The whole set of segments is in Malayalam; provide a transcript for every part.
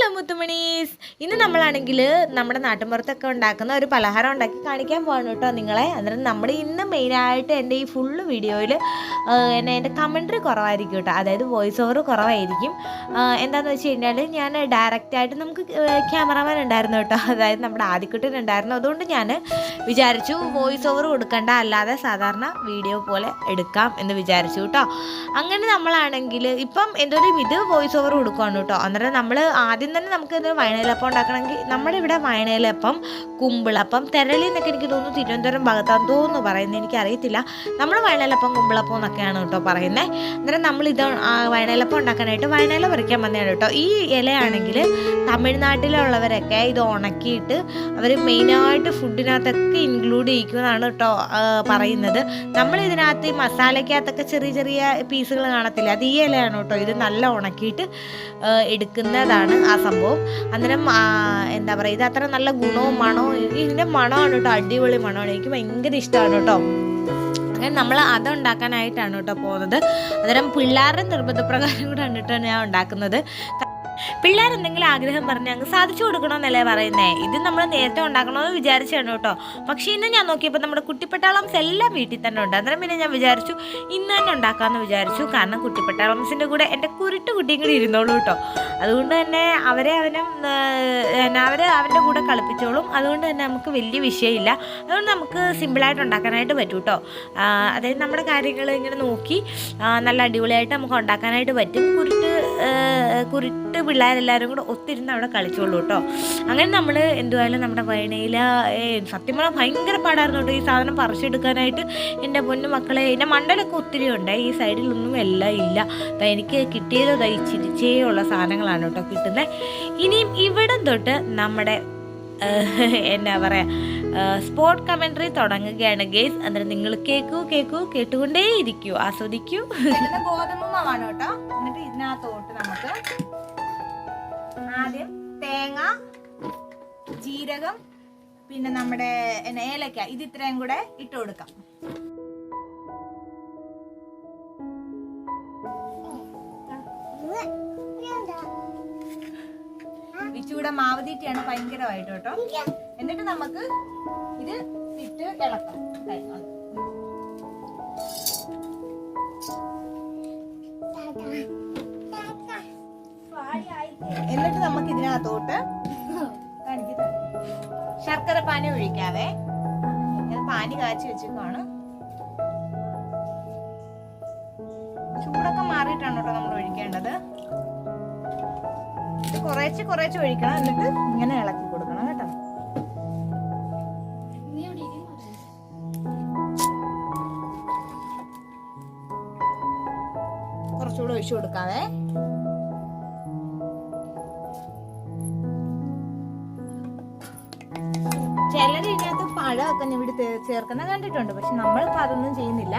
ഹലോ മുത്തുമണീസ്. ഇന്ന് നമ്മളാണെങ്കിൽ നമ്മുടെ നാട്ടിൻപുറത്തൊക്കെ ഉണ്ടാക്കുന്ന ഒരു പലഹാരം ഉണ്ടാക്കി കാണിക്കാൻ പോകണം കേട്ടോ നിങ്ങളെ. അന്നേരം നമ്മൾ ഇന്ന് മെയിനായിട്ട് എന്റെ ഈ ഫുള്ള് വീഡിയോയിൽ എന്നെ എന്റെ കമൻട്രി കുറവായിരിക്കും കേട്ടോ. അതായത് വോയിസ് ഓവർ കുറവായിരിക്കും. എന്താണെന്ന് വെച്ച് കഴിഞ്ഞാൽ ഞാൻ ഡയറക്റ്റായിട്ട് നമുക്ക് ക്യാമറമാൻ ഉണ്ടായിരുന്നു കേട്ടോ. അതായത് നമ്മുടെ ആദ്യക്കുട്ടൻ ഉണ്ടായിരുന്നു. അതുകൊണ്ട് ഞാൻ വിചാരിച്ചു വോയിസ് ഓവർ കൊടുക്കണ്ട. അല്ലാതെ സാധാരണ വീഡിയോ പോലെ എടുക്കാം എന്ന് വിചാരിച്ചു കേട്ടോ. അങ്ങനെ നമ്മളാണെങ്കിൽ ഇപ്പം എന്തോ ഇത് വോയിസ് ഓവർ കൊടുക്കുകയാണ് കേട്ടോ. അന്നേരം നമ്മൾ ആദ്യം തന്നെ നമുക്ക് എന്തൊരു വയണയിലപ്പം ഉണ്ടാക്കണമെങ്കിൽ നമ്മുടെ ഇവിടെ വയണയിലപ്പം കുമ്പിളപ്പം തെരളി എന്നൊക്കെ എനിക്ക് തോന്നുന്നു തിരുവനന്തപുരം ഭാഗത്താണ് തോന്നുന്നു പറയുന്നത്. എനിക്കറിയത്തില്ല. നമ്മൾ വയണയിലപ്പം കുമ്പിളപ്പം എന്നൊക്കെയാണ് കേട്ടോ പറയുന്നത് അന്നേരം നമ്മൾ ഇത് വയണയിലപ്പം ഉണ്ടാക്കാനായിട്ട് വയണയില പറിക്കാൻ വന്നതാണ് കേട്ടോ. ഈ ഇലയാണെങ്കിൽ തമിഴ്നാട്ടിലുള്ളവരൊക്കെ ഇത് ഉണക്കിയിട്ട് അവർ മെയിനായിട്ട് ഫുഡിനകത്തൊക്കെ ഇൻക്ലൂഡ് ചെയ്യിക്കുമെന്നാണ് കേട്ടോ പറയുന്നത്. നമ്മൾ ഇതിനകത്ത് ഈ മസാലയ്ക്കകത്തൊക്കെ ചെറിയ ചെറിയ പീസുകൾ കാണത്തില്ല? അത് ഈ ഇലയാണ് കേട്ടോ ഇത് നല്ല ഉണക്കിയിട്ട് എടുക്കുന്നതാണ്. ആ സംഭവം. അന്നേരം എന്താ പറയുക ഇത് അത്ര നല്ല ഗുണവും മണവും ഇതിന്റെ മണമാണ് കേട്ടോ അടിപൊളി മണമാണ്. എനിക്ക് ഭയങ്കര ഇഷ്ടമാണ് കേട്ടോ. അങ്ങനെ നമ്മൾ അത് ഉണ്ടാക്കാനായിട്ടാണ് കേട്ടോ പോകുന്നത്. അന്നേരം പിള്ളേരുടെ നിർബന്ധപ്രകാരം കൂടെ കേട്ടോ ഞാൻ ഉണ്ടാക്കുന്നത്. പിള്ളേർ എന്തെങ്കിലും ആഗ്രഹം പറഞ്ഞ് അങ്ങ് സാധിച്ചു കൊടുക്കണമെന്നല്ലേ പറയുന്നേ. ഇത് നമ്മൾ നേരത്തെ ഉണ്ടാക്കണമെന്ന് വിചാരിച്ചാണ് കേട്ടോ. പക്ഷേ ഇന്ന് ഞാൻ നോക്കിയപ്പോൾ നമ്മുടെ കുട്ടിപ്പട്ടാളംസ് എല്ലാം വീട്ടിൽ തന്നെ ഉണ്ട്. അന്നേരം പിന്നെ ഞാൻ വിചാരിച്ചു ഇന്ന് തന്നെ ഉണ്ടാക്കാമെന്ന് വിചാരിച്ചു. കാരണം കുട്ടിപ്പട്ടാളംസിന്റെ കൂടെ എന്റെ കുരുട്ട് കുട്ടിയും കൂടി ഇരുന്നോളൂ കേട്ടോ. അതുകൊണ്ട് തന്നെ അവരെ അവനും അവരെ അവന്റെ കൂടെ കളിപ്പിച്ചോളും. അതുകൊണ്ട് തന്നെ നമുക്ക് വലിയ വിഷയമില്ല. അതുകൊണ്ട് നമുക്ക് സിമ്പിളായിട്ട് ഉണ്ടാക്കാനായിട്ട് പറ്റും കേട്ടോ. അതായത് നമ്മുടെ കാര്യങ്ങൾ ഇങ്ങനെ നോക്കി നല്ല അടിപൊളിയായിട്ട് നമുക്ക് ഉണ്ടാക്കാനായിട്ട് പറ്റും. കുരുട്ട് കുരുട്ട് പിള്ളേരെല്ലാവരും കൂടെ ഒത്തിരുന്ന് അവിടെ കളിച്ചോളൂ കേട്ടോ. അങ്ങനെ നമ്മൾ എന്തുവായാലും നമ്മുടെ വയണയില സത്യം പറഞ്ഞാൽ ഭയങ്കര പാടായിരുന്നു കേട്ടോ ഈ സാധനം പറിച്ചെടുക്കാനായിട്ട്. എന്റെ പൊന്നു മക്കളെ എന്റെ മണ്ടലൊക്കെ ഒത്തിരി ഉണ്ട്. ഈ സൈഡിലൊന്നും എല്ലാം ഇല്ല. എനിക്ക് കിട്ടിയതോ ഇച്ചിരിച്ചേ ഉള്ള സാധനങ്ങളാണ് കേട്ടോ കിട്ടുന്നത് ഇനിയും ഇവിടെ തൊട്ട് നമ്മുടെ എന്നാ പറയാ സ്പോർട്ട് കമൻട്രി തുടങ്ങുകയാണ് ഗേസ് അന്നേരം നിങ്ങൾ കേൾക്കൂ കേൾക്കൂ കേട്ടുകൊണ്ടേ ഇരിക്കൂ ആസ്വദിക്കൂ ഗോതമ്പ് എന്നിട്ട് ഇതിനകത്തോട്ട് നമുക്ക് ആദ്യം തേങ്ങ ജീരകം പിന്നെ നമ്മുടെ ഏലക്ക. ഇത് ഇത്രയും കൂടെ ഇട്ട് കൊടുക്കാം. ഇച്ചിവിടെ മാവ് തീറ്റയാണ് ഭയങ്കരമായിട്ട് കേട്ടോ. എന്നിട്ട് നമുക്ക് ഇത് ഇട്ട് ഇളക്കാം. എന്നിട്ട് നമുക്ക് ഇതിനകത്തോട്ട്. ശർക്കര പാനി ഒഴിക്കാവേ. ഞാൻ പാനി കാച്ചി വെച്ചിട്ടാണ് ചൂടൊക്കെ മാറിയിട്ടാണ് കേട്ടോ നമ്മൾ ഒഴിക്കേണ്ടത്. ഇത് കുറേച്ച് കുറേശ്ശെ ഒഴിക്കണം. എന്നിട്ട് ഇങ്ങനെ ഇളക്കി കൊടുക്കണം. കുറച്ചുകൂടെ ഒഴിച്ചു കൊടുക്കാവേ. ചിലർ ഇതിനകത്ത് പഴമൊക്കെ ഇവിടെ ചേർക്കുന്ന കണ്ടിട്ടുണ്ട് പക്ഷെ നമ്മളിപ്പോ അതൊന്നും ചെയ്യുന്നില്ല.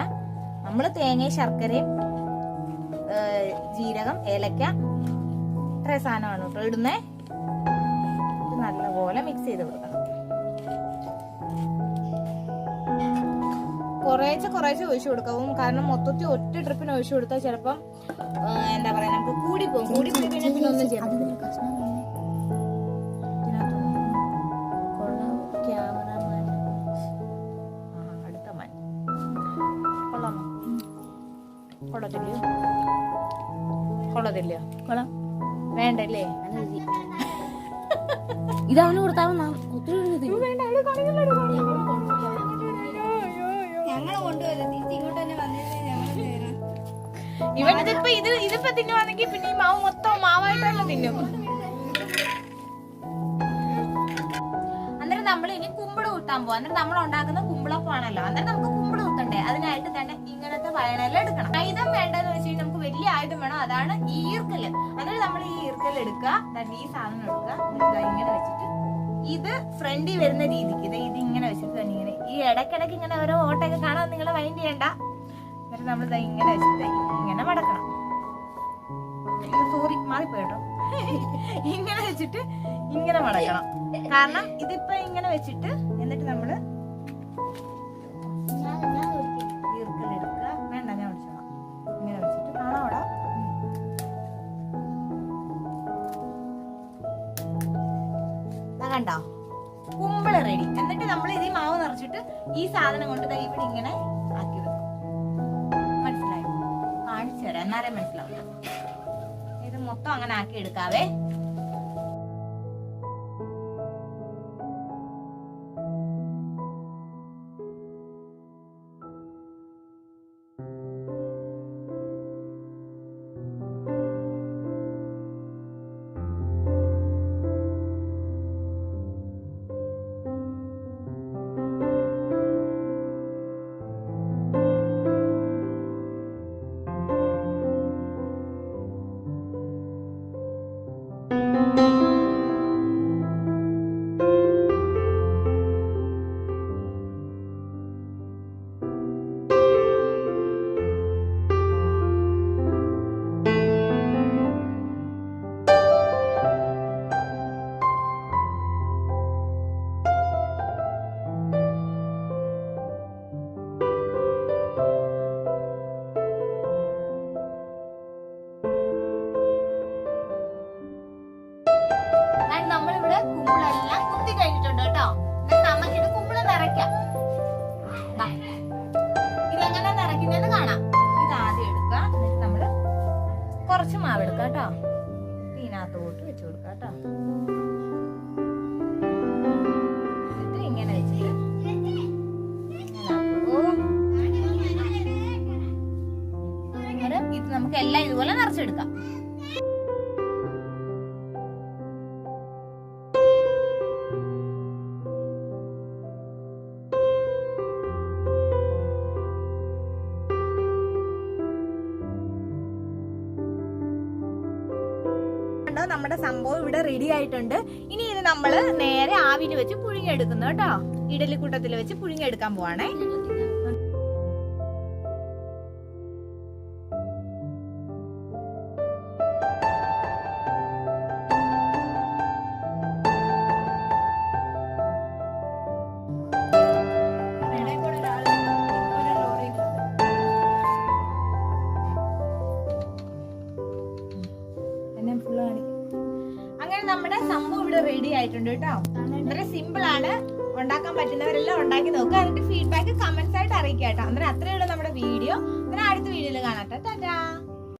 നമ്മൾ തേങ്ങയും ശർക്കരയും ജീരകം ഏലക്ക ഇത്ര സാധനമാണ് കേട്ടോ ഇടുന്നേ. നല്ലപോലെ മിക്സ് ചെയ്ത് കൊടുക്കണം. കുറേശ്ശെ കുറേശ്ശെ ഒഴിച്ചു കൊടുക്കാവും കാരണം മൊത്തത്തിൽ ഒറ്റ ട്രിപ്പിന് ഒഴിച്ചു കൊടുത്താൽ ചിലപ്പം എന്താ പറയാ നമുക്ക് കൂടി പോകും. കൂടി പോയി കഴിഞ്ഞാൽ പിന്നെ ഒന്നും ചെയ്യാൻ ഇതാണ്. കൊള്ളാമോ? കൊള്ളത്തില്ലയോ? കൊള്ളത്തില്ലയോ? കൊള്ളാം വേണ്ടല്ലേ ഇത് അവന് കൊടുത്താൽ ഒത്തിരി ഇത് പിന്നെ മാവ് അന്നേരം നമ്മൾ ഇനി കുമ്പിൾ കുത്താൻ പോവാ. അന്നേരം നമ്മൾ ഉണ്ടാക്കുന്ന കുമ്പിളപ്പാണല്ലോ. അന്നേരം നമുക്ക് കുമ്പിൾ കുത്തണ്ടേ അതിനായിട്ട് തന്നെ ഇങ്ങനത്തെ വയണെല്ലാം എടുക്കണം. ആയുധം വേണ്ടെന്ന് വെച്ച് കഴിഞ്ഞാൽ നമുക്ക് വലിയ ആയുധം വേണം. അതാണ് ഈ ഈർക്കൽ. അന്നേരം നമ്മൾ ഈ ഈർക്കൽ എടുക്കുക. ഈ സാധനം എടുക്കുക. ഇങ്ങനെ വെച്ചിട്ട് ഇത് ഫ്രണ്ടിൽ വരുന്ന രീതിക്ക്. ഇത് ഇത് ഇങ്ങനെ വെച്ചിട്ട് തന്നെ ഇങ്ങനെ. ഈ ഇടക്കിടക്ക് ഇങ്ങനെ ഓരോ ഓട്ടൊക്കെ കാണാൻ നിങ്ങൾ വൈൻഡ് ചെയ്യണ്ട. എന്നിട്ട് നമ്മൾ ഇതാ ഇങ്ങനെ വെച്ചിട്ട് ഇങ്ങനെ മടക്കണം സോറി മാറിപ്പോയിട്ടോ? ഇങ്ങനെ വെച്ചിട്ട് ഇങ്ങനെ മടക്കണം. കാരണം ഇതിപ്പോ ഇങ്ങനെ വെച്ചിട്ട് എന്നിട്ട് നമ്മൾ വേണ്ട ഞാൻ ഇങ്ങനെ വെച്ചിട്ട് കണ്ടോ? കുമ്പിൾ റെഡി എന്നിട്ട് നമ്മൾ ഇതിൽ മാവ് നിറച്ചിട്ട് ഈ സാധനം കൊണ്ട് ഇവിടെ ഇങ്ങനെ എന്നാലേ മനസ്സിലാവും ഇത് മൊത്തം അങ്ങനെ ആക്കി എടുക്കാവേ. കുറച്ച് മാവ് എടുക്കുക കേട്ടോ ഇതിനകത്തോട്ട് വെച്ച് കൊടുക്കാട്ടോ ഇത് നമുക്ക് എല്ലാം ഇതുപോലെ നിറച്ചെടുക്കാം കണ്ടോ നമ്മുടെ സംഭവം ഇവിടെ റെഡി ആയിട്ടുണ്ട്. ഇനി ഇത് നമ്മൾ നേരെ ആവിയിൽ വെച്ച് പുഴുങ്ങിയെടുക്കുന്നു കേട്ടോ. ഇഡലിക്കൂട്ടത്തിൽ വെച്ച് പുഴുങ്ങിയെടുക്കാൻ പോവാണേ. Full അങ്ങനെ നമ്മുടെ സംഭവം ഇവിടെ റെഡി ആയിട്ടുണ്ട് കേട്ടോ. വളരെ സിമ്പിൾ ആണ്. ഉണ്ടാക്കാൻ പറ്റുന്നവരെല്ലാം ഉണ്ടാക്കി നോക്കുക എന്നിട്ട് ഫീഡ്ബാക്ക് കമന്റ്സ് ആയിട്ട് അറിയിക്കാം കേട്ടോ. അന്നേരം അത്രയുള്ള നമ്മുടെ വീഡിയോ അന്നേരം അടുത്ത വീഡിയോയിൽ കാണാം ടാറ്റാ.